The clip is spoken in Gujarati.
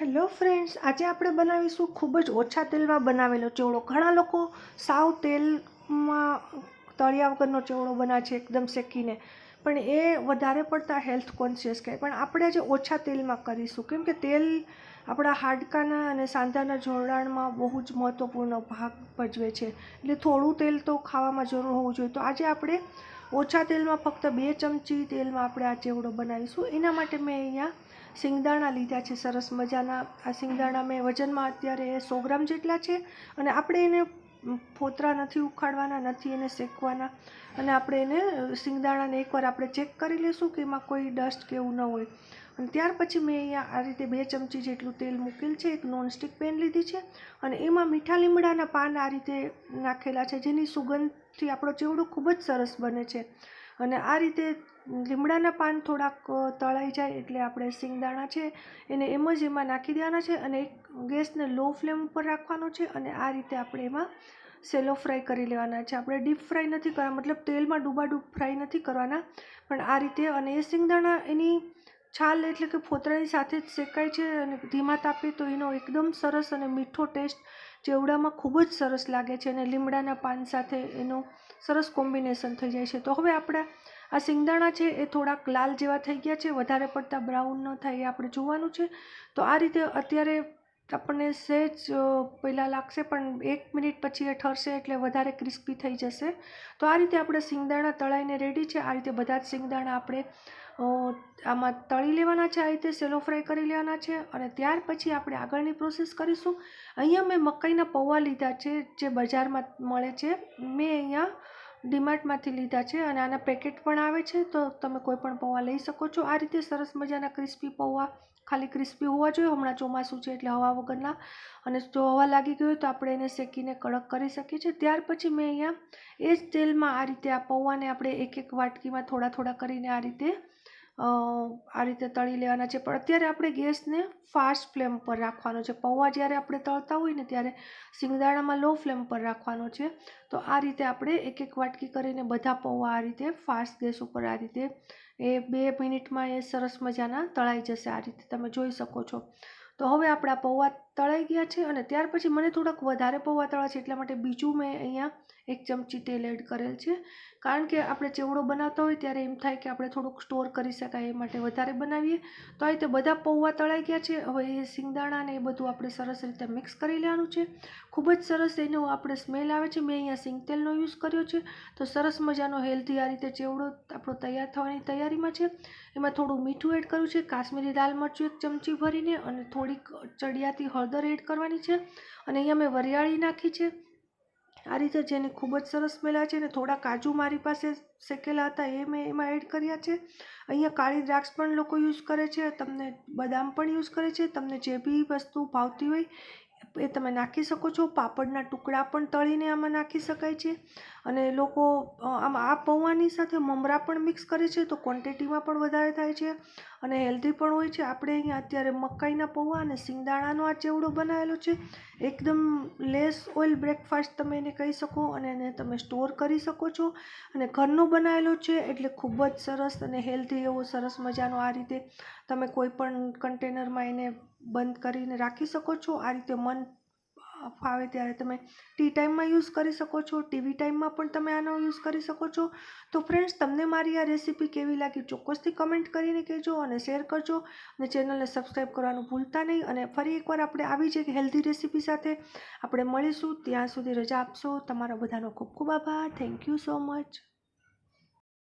હેલો ફ્રેન્ડ્સ આજે આપણે બનાવીશું ખૂબ જ ઓછા તેલમાં બનાવેલો ચેવડો. ઘણા લોકો સાવ તેલમાં તળિયા વગરનો ચેવડો બનાવે છે, એકદમ શેકીને. પણ એ વધારે પડતા હેલ્થ કોન્શિયસ કહે પણ આપણે આજે ઓછા તેલમાં કરીશું. કેમ કે તેલ આપણા હાડકાના અને સાંધાના જોડાણમાં બહુ જ મહત્ત્વપૂર્ણ ભાગ ભજવે છે. એટલે થોડું તેલ તો ખાવામાં જરૂર હોવું જોઈએ. તો આજે આપણે ઓછા તેલમાં ફક્ત બે ચમચી તેલમાં આપણે આ ચેવડો બનાવીશું. એના માટે મેં અહીંયા સિંગદાણા લીધા છે, સરસ મજાના. આ સિંગદાણા મેં વજનમાં અત્યારે સો ગ્રામ જેટલા છે અને આપણે એને ફોતરા નથી ઉખાડવાના, નથી એને શેકવાના. અને આપણે એને સિંગદાણાને એકવાર આપણે ચેક કરી લઈશું કે એમાં કોઈ ડસ્ટ કે એવું ન હોય. અને ત્યાર પછી મેં અહીંયા આ રીતે બે ચમચી જેટલું તેલ મૂકેલ છે, એક નોનસ્ટિક પેન લીધી છે. અને એમાં મીઠા લીમડાના પાન આ રીતે નાખેલા છે, જેની સુગંધથી આપણો ચેવડો ખૂબ જ સરસ બને છે. અને આ રીતે લીમડાના પાન થોડાક તળાઈ જાય એટલે આપણે સિંગદાણા છે એને એમ જ એમાં નાખી દેવાના છે અને એક ગેસને લો ફ્લેમ ઉપર રાખવાનો છે અને આ રીતે આપણે એમાં સેલો ફ્રાય કરી લેવાના છે. આપણે ડીપ ફ્રાય નથી કરવા, મતલબ તેલમાં ડૂબાડૂબ ફ્રાય નથી કરવાના, પણ આ રીતે અને એ સિંગદાણા એની છાલ એટલે કે ફોતરાની સાથે જ શેકાય છે અને ધીમા તાપે તો એનો એકદમ સરસ અને મીઠો ટેસ્ટ ચેવડામાં ખૂબ જ સરસ લાગે છે અને લીમડાના પાન સાથે એનું સરસ કોમ્બિનેશન થઈ જાય છે. તો હવે આપણા આ સિંગદાણા છે એ થોડાક લાલ જેવા થઈ ગયા છે, વધારે પડતા બ્રાઉન ન થાય એ આપણે જોવાનું છે. તો આ રીતે અત્યારે આપણને સહેજ પહેલાં લાગશે, પણ એક મિનિટ પછી એ ઠરશે એટલે વધારે ક્રિસ્પી થઈ જશે. તો આ રીતે આપણે સિંગદાણા તળાઈને રેડી છે. આ રીતે બધા જ સિંગદાણા આપણે આમાં તળી લેવાના છે, આ રીતે સેલો ફ્રાય કરી લેવાના છે અને ત્યાર પછી આપણે આગળની પ્રોસેસ કરીશું. અહીંયા મેં મકાઈના પૌવા લીધા છે, જે બજારમાં મળે છે. મેં અહીંયા ડીમાર્ટમાંથી લીધા છે અને આના પેકેટ પણ આવે છે, તો તમે કોઈ પણ પૌવા લઈ શકો છો. આ રીતે સરસ મજાના ક્રિસ્પી પૌવા, ખાલી ક્રિસ્પી હોવા જોઈએ, હમણાં ચોમાસું છે એટલે હવા વગરના. અને જો હવા લાગી ગયો તો આપણે એને શેકીને કડક કરી શકીએ છીએ. ત્યાર પછી મેં અહીંયા એ જ તેલમાં આ રીતે આ પૌવાને આપણે એક એક વાટકીમાં થોડા થોડા કરીને આ રીતે આ રીતે તળી લેવાના છે. પણ અત્યારે આપણે ગેસને ફાસ્ટ ફ્લેમ પર રાખવાનો છે. પૌવા જ્યારે આપણે તળતા હોય ને ત્યારે સિંગદાણામાં લો ફ્લેમ પર રાખવાનો છે. તો આ રીતે આપણે એક એક વાટકી કરીને બધા પૌવા આ રીતે ફાસ્ટ ગેસ ઉપર આ રીતે એ બે મિનિટમાં એ સરસ મજાના તળાઈ જશે. આ રીતે તમે જોઈ શકો છો. તો હવે આપણા પૌવા તળાઈ ગયા છે અને ત્યાર પછી મને થોડાક વધારે પૌવા તળા છે એટલા માટે બીજું મેં અહીંયા એક ચમચી તેલ એડ કરેલ છે. કારણ કે આપણે ચેવડો બનાવતા હોય ત્યારે એમ થાય કે આપણે થોડુંક સ્ટોર કરી શકાય એ માટે વધારે બનાવીએ. તો આ રીતે બધા પૌવા તળાઈ ગયા છે. હવે એ સિંગદાણા ને એ બધું આપણે સરસ રીતે મિક્સ કરી લેવાનું છે. ખૂબ જ સરસ એનો આપણે સ્મેલ આવે છે. મેં અહીંયા સિંગ તેલનો યુઝ કર્યો છે. તો સરસ મજાનો હેલ્ધી આ રીતે ચેવડો આપણો તૈયાર થવાની તૈયારીમાં છે. એમાં થોડું મીઠું એડ કર્યું છે. કાશ્મીરી દાલ મરચું એક ચમચી ભરીને અને થોડીક ચડિયાતી હળદર એડ કરવાની છે. અને અહીંયા મેં વરિયાળી નાખી છે. આ રીતે જેની ખૂબ જ સરસ મેલા છે અને થોડા કાજુ મારી પાસે શેકેલા હતા એ મેં એમાં એડ કર્યા છે. અહીંયા કાળી દ્રાક્ષ પણ લોકો યુઝ કરે છે. તમને બદામ પણ યુઝ કરે છે. તમને જે બી વસ્તુ ભાવતી હોય એ તમે નાખી શકો છો. પાપડના ટુકડા પણ તળીને આમાં નાખી શકાય છે. અને લોકો આમ આ પૌવાની સાથે મમરા પણ મિક્સ કરે છે તો ક્વોન્ટિટીમાં પણ વધારે થાય છે અને હેલ્ધી પણ હોય છે. આપણે અહીંયા અત્યારે મકાઈના પૌવા અને સિંગદાણાનો આ ચેવડો બનાવેલો છે. એકદમ લેસ ઓઇલ બ્રેકફાસ્ટ તમે એને કહી શકો અને એને તમે સ્ટોર કરી શકો છો. અને ઘરનો બનાવેલો છે એટલે ખૂબ જ સરસ અને હેલ્ધી એવો સરસ મજાનો આ રીતે તમે કોઈ પણ કન્ટેનરમાં એને બંધ કરીને રાખી શકો છો? આ રીતે મન ફાવે ત્યારે તમે ટી ટાઈમમાં યુઝ કરી શકો છો. ટીવી ટાઈમમાં પણ તમે આનો યુઝ કરી શકો છો. તો ફ્રેન્ડ્સ તમને મારી આ રેસીપી કેવી લાગી ચોક્કસથી કમેન્ટ કરીને કહેજો અને શેર કરજો. અને ચેનલને સબસ્ક્રાઈબ કરવાનું ભૂલતા નહીં. અને ફરી એકવાર આપણે આવી જ એક હેલ્ધી રેસીપી સાથે આપણે મળીશું. ત્યાં સુધી રજા આપશો. તમારા બધાનો ખૂબ ખૂબ આભાર. Thank you so much